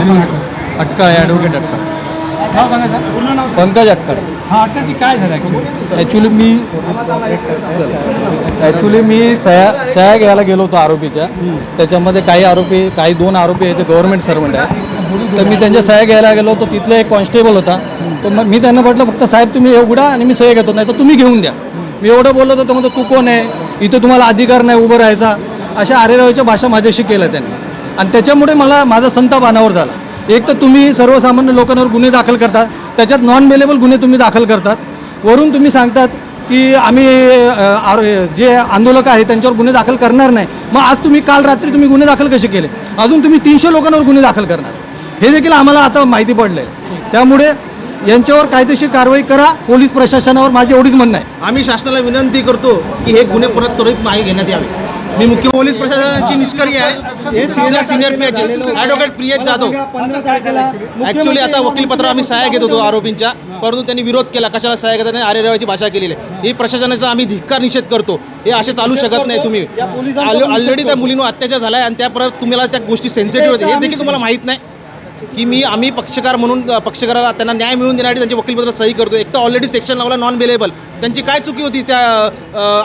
अटकाळे advocate अटकाळे Pankaj अटकाळे हा अटकाची काय झालं ॲक्च्युली मी ॲक्च्युली मी सह्या सह्या घ्यायला गेलो होतो आरोपीच्या. त्याच्यामध्ये काही आरोपी काही दोन आरोपी आहे ते गव्हर्नमेंट सर्वंट आहे तर मी त्यांच्या सह्या घ्यायला गेलो होतो तिथला एक कॉन्स्टेबल होता. तर मग मी त्यांना म्हटलं फक्त साहेब तुम्ही हे उघडा आणि मी सह्या घेतो नाही तर तुम्ही घेऊन द्या. मी एवढं बोललो तर म्हणतो तू कोण आहे? इथे तुम्हाला अधिकार नाही उभं राहायचा. अशा आरेरावाच्या भाषा माझ्याशी केल्या त्यांनी. आणि त्याच्यामुळे मला माझा संताप अनावर झाला. एक तर तुम्ही सर्वसामान्य लोकांवर गुन्हे दाखल करतात त्याच्यात नॉन बेलेबल गुन्हे तुम्ही दाखल करतात. वरून तुम्ही सांगतात की आम्ही जे आंदोलक आहेत त्यांच्यावर गुन्हे दाखल करणार नाही. मग आज तुम्ही काल रात्री तुम्ही गुन्हे दाखल कसे केले? अजून तुम्ही तीनशे लोकांवर गुन्हे दाखल करणार. हे देखील आम्हाला आता माहिती पडलं आहे त्यामुळे यांच्यावर कायदेशीर कारवाई करा पोलीस प्रशासनावर माझी एवढीच म्हणणं आहे. आम्ही शासनाला विनंती करतो की हे गुन्हे परत त्वरित मागे घेण्यात यावे. मी मुख्य पोलीस प्रशासनाची निष्क्रिय आहे. तिथल्या senior P advocate Priyesh Jadhav. Actually आता वकीलपत्र आम्ही सहाय्य घेत होतो आरोपींच्या. परंतु त्यांनी विरोध केला. कशाला सहाय्य घेताना आरेरावाची भाषा केलेली आहे. ही प्रशासनाचा आम्ही धिक्कार निषेध करतो. हे असे चालू शकत नाही तुम्ही. ऑलरेडी त्या मुलीनं अत्याचार झाला आहे आणि त्या परत तुम्हाला त्या गोष्टी सेन्सिटिव्ह होते हे देखील तुम्हाला माहीत नाही की मी आम्ही पक्षकार म्हणून पक्षकाराला त्यांना न्याय मिळवून देण्यासाठी त्यांचे वकीलपत्र सही करतो एक तर ऑलरेडी सेक्शन लावला नॉन बेलेबल त्यांची काय चुकी होती त्या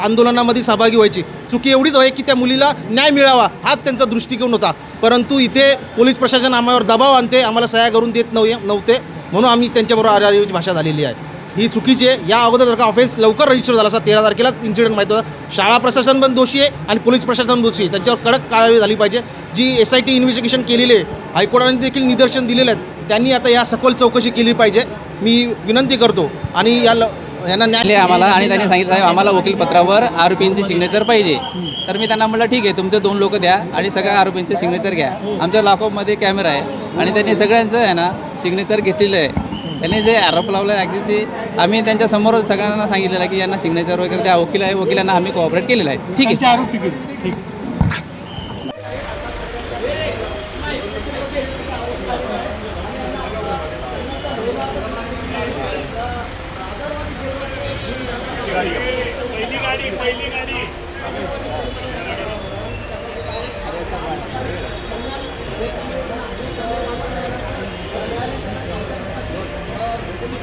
आंदोलनामध्ये सहभागी व्हायची? चुकी एवढीच आहे की त्या मुलीला न्याय मिळावा हाच त्यांचा दृष्टिकोन होता. परंतु इथे पोलीस प्रशासन आम्हावर दबाव आणते आम्हाला सह्या करून देत नव्हे नव्हते म्हणून आम्ही त्यांच्याबरोबर आरेरावीची भाषा झालेली आहे. ही चुकीची आहे. या अगोदर जर का ऑफेन्स लवकर रजिस्टर झाला असा तेरा तारखेलाच इन्सिडेंट माहीत होता. शाळा प्रशासन पण दोषी आहे आणि पोलीस प्रशासन दोषी आहे. त्यांच्यावर कडक कारवाई झाली पाहिजे. G S I T investigation केलेली आहे हायकोर्टाने देखील निदर्शन दिलेले आहेत. त्यांनी आता या सखोल चौकशी केली पाहिजे. मी विनंती करतो. आणि या ल- यांना न्याय आम्हाला आणि त्यांनी सांगितलं साहेब आम्हाला वकीलपत्रावर आरोपींची सिग्नेचर पाहिजे. तर मी त्यांना म्हटलं ठीक आहे तुमचे दोन लोक द्या आणि सगळ्या आरोपींचे सिग्नेचर घ्या. आमच्या लॉकअपमध्ये कॅमेरा आहे आणि त्यांनी सगळ्यांचं आहे ना सिग्नेचर घेतलेलं आहे. त्यांनी जे आरोप लावला ॲक्च्युली आम्ही त्यांच्यासमोर सगळ्यांना सांगितलेलं आहे की यांना सिग्नेचर वगैरे द्या. वकील आहे वकिलांना आम्ही कोऑपरेट केलेलं आहे. ठीक आहे. आरोप ठीक.